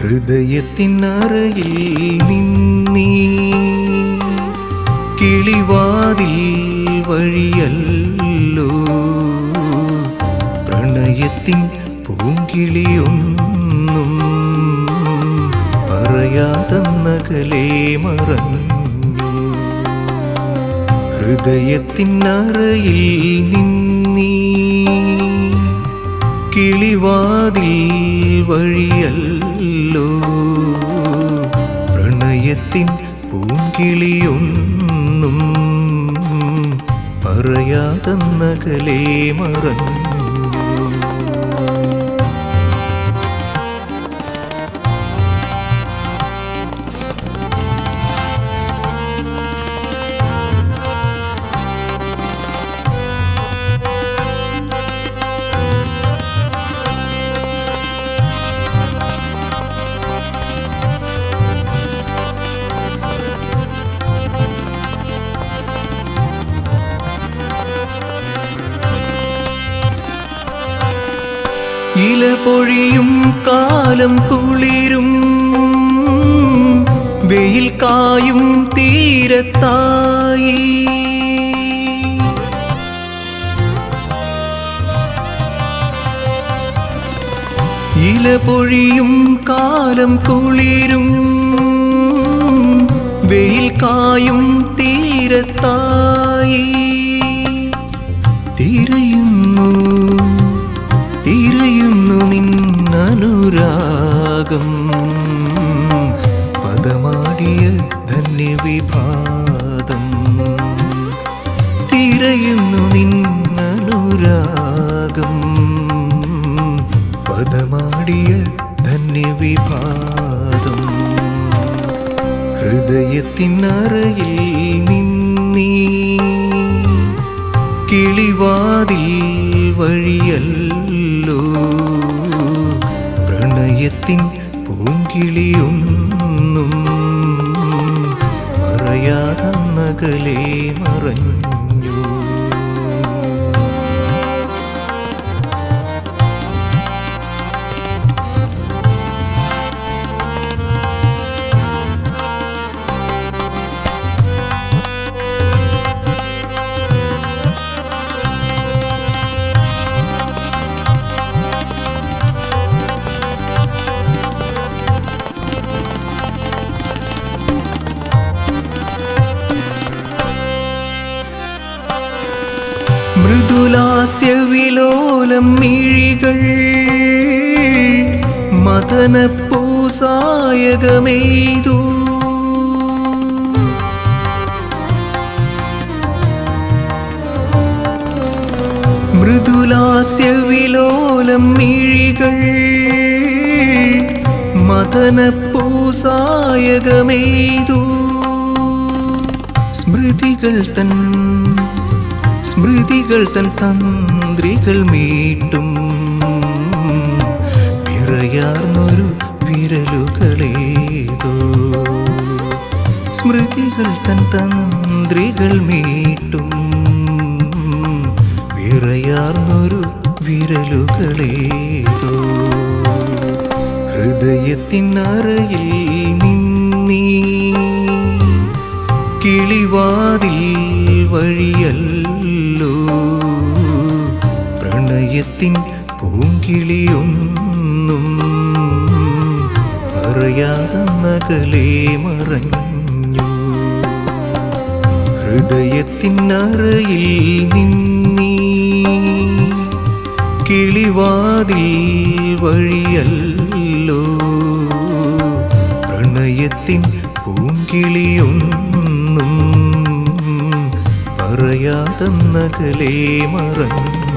ഹൃദയത്തിനറയിൽ നിന്നീ കിളിവാതിൽ വഴിയല്ലോ. പ്രണയത്തിൻ പൂങ്കിളിയൊന്നും പറയാതന്നകലേ മറന്നു. ഹൃദയത്തിനറയിൽ നിന്നീ കിളിവാതിൽ വഴിയല്ലോ. പ്രണയത്തിൻ പൂങ്കിളിയൊന്നും പറയാതന്നകലേ മറഞ്ഞു ഇല പൊഴിയും കാലം കുളിരും. വെയിൽ കായും തീരത്തായി. ഇല പൊഴിയും കാലം കുളിരും. വെയിൽ കായും തീരത്തായി. നിന്നനുരാഗം പദമാടിയ ധന്യവിഭാതം ഹൃദയത്തിനറയിൽ നിന്നീ കിളിവാതിൽ വഴിയല്ലോ. പ്രണയത്തിൻ പൂങ്കിളിയൊന്നും പറയാതന്നകലേ മറഞ്ഞു. മൃദുലാസ്യവിലോലം മിഴികൾ മദനപ്പൂസായകമെയ്തു. മൃദുലാസ്യവിലോലം മിഴികൾ മദനപ്പൂസായകമെയ്തു. സ്മൃതികൾ തൻ സ്മൃതികൾ തൻ തന്ത്രികൾ മീട്ടും. പിറയാർന്നൊരു വിരലുകളേതോ. സ്മൃതികൾ തൻ തന്ത്രികൾ മീട്ടും. വിറയാർന്നൊരു വിരലുകളേതോ. ഹൃദയത്തിനറയിൽ നിന്നീ. കിളിവാതിൽ വഴിയല്ലോ പ്രണയത്തിൻ പൂങ്കിളിയൊന്നും പറയാതെ നകലേ മറഞ്ഞു. ഹൃദയത്തിനറയിൽ നിന്നീ കിളിവാതിൽ വഴിയല്ലോ. പ്രണയത്തിൻ പൂങ്കിളിയൊന്നും പറയാതെ നകലേ മറഞ്ഞു.